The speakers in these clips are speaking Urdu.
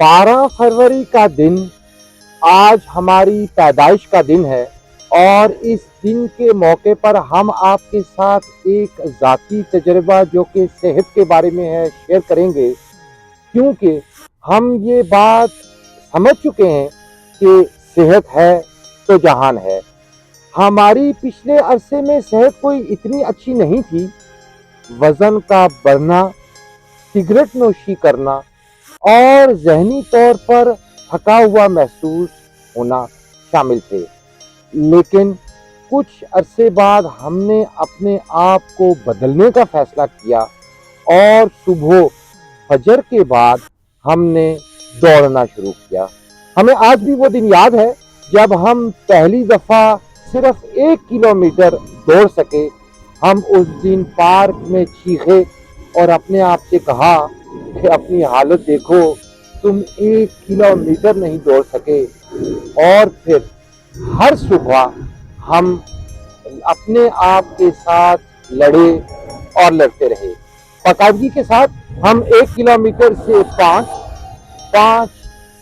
بارہ فروری کا دن آج ہماری پیدائش کا دن ہے اور اس دن کے موقع پر ہم آپ کے ساتھ ایک ذاتی تجربہ جو کہ صحت کے بارے میں ہے شیئر کریں گے۔ کیونکہ ہم یہ بات سمجھ چکے ہیں کہ صحت ہے تو جہان ہے۔ ہماری پچھلے عرصے میں صحت کوئی اتنی اچھی نہیں تھی۔ وزن کا بڑھنا، سگریٹ نوشی کرنا اور ذہنی طور پر تھکا ہوا محسوس ہونا شامل تھے۔ لیکن کچھ عرصے بعد ہم نے اپنے آپ کو بدلنے کا فیصلہ کیا اور صبح فجر کے بعد ہم نے دوڑنا شروع کیا۔ ہمیں آج بھی وہ دن یاد ہے جب ہم پہلی دفعہ صرف ایک کلومیٹر دوڑ سکے۔ ہم اس دن پارک میں چیخے اور اپنے آپ سے کہا کہ اپنی حالت دیکھو، تم ایک کلومیٹر نہیں دوڑ سکے۔ اور پھر ہر صبح ہم اپنے آپ کے ساتھ لڑے اور لڑتے رہے۔ باقاعدگی کے ساتھ ہم ایک کلومیٹر سے پانچ پانچ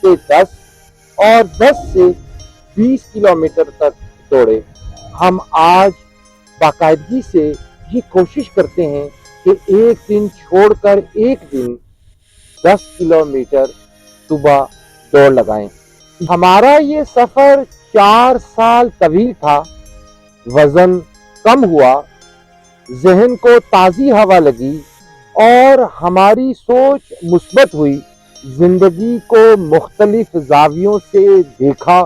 سے دس اور دس سے بیس کلومیٹر تک دوڑے۔ ہم آج باقاعدگی سے یہ کوشش کرتے ہیں کہ ایک دن چھوڑ کر ایک دن دس کلومیٹر صبح دوڑ لگائیں۔ ہمارا یہ سفر چار سال طویل تھا۔ وزن کم ہوا۔ ذہن کو تازی ہوا لگی۔ اور ہماری سوچ مثبت ہوئی۔ زندگی کو مختلف زاویوں سے دیکھا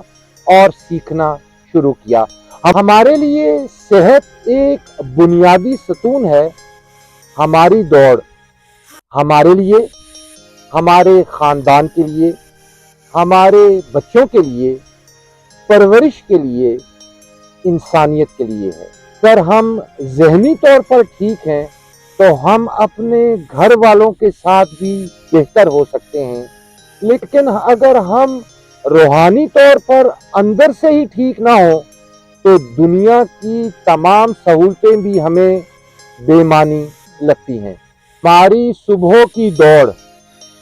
اور سیکھنا شروع کیا۔ ہمارے لیے صحت ایک بنیادی ستون ہے۔ ہماری دوڑ۔ ہمارے لیے ہمارے خاندان کے لیے، ہمارے بچوں کے لیے، پرورش کے لیے، انسانیت کے لیے ہے۔ اگر ہم ذہنی طور پر ٹھیک ہیں، تو ہم اپنے گھر والوں کے ساتھ بھی بہتر ہو سکتے ہیں۔ لیکن اگر ہم روحانی طور پر اندر سے ہی ٹھیک نہ ہوں، تو دنیا کی تمام سہولتیں بھی ہمیں بے معنی لگتی ہیں۔ ہماری صبح کی دوڑ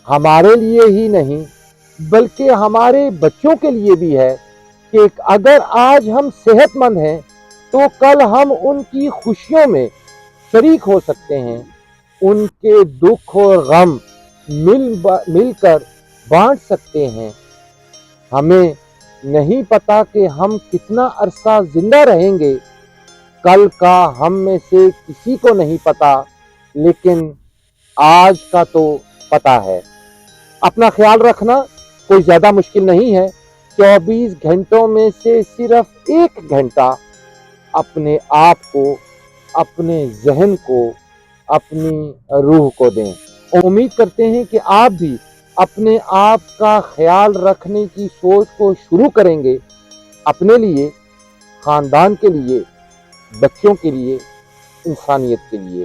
ہمارے لیے ہی نہیں، بلکہ ہمارے بچوں کے لیے بھی ہے کہ اگر آج ہم صحت مند ہیں تو کل ہم ان کی خوشیوں میں شریک ہو سکتے ہیں۔ ان کے دکھ اور غم مل مل کر بانٹ سکتے ہیں۔ ہمیں نہیں پتا کہ ہم کتنا عرصہ زندہ رہیں گے۔ کل کا ہم میں سے کسی کو نہیں پتا، لیکن آج کا تو پتا ہے۔ اپنا خیال رکھنا کوئی زیادہ مشکل نہیں ہے۔ چوبیس گھنٹوں میں سے صرف ایک گھنٹہ اپنے آپ کو، اپنے ذہن کو، اپنی روح کو دیں۔ امید کرتے ہیں کہ آپ بھی اپنے آپ کا خیال رکھنے کی سوچ کو شروع کریں گے۔ اپنے لیے، خاندان کے لیے، بچوں کے لیے، انسانیت کے لیے۔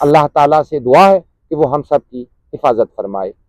اللہ تعالیٰ سے دعا ہے کہ وہ ہم سب کی حفاظت فرمائے۔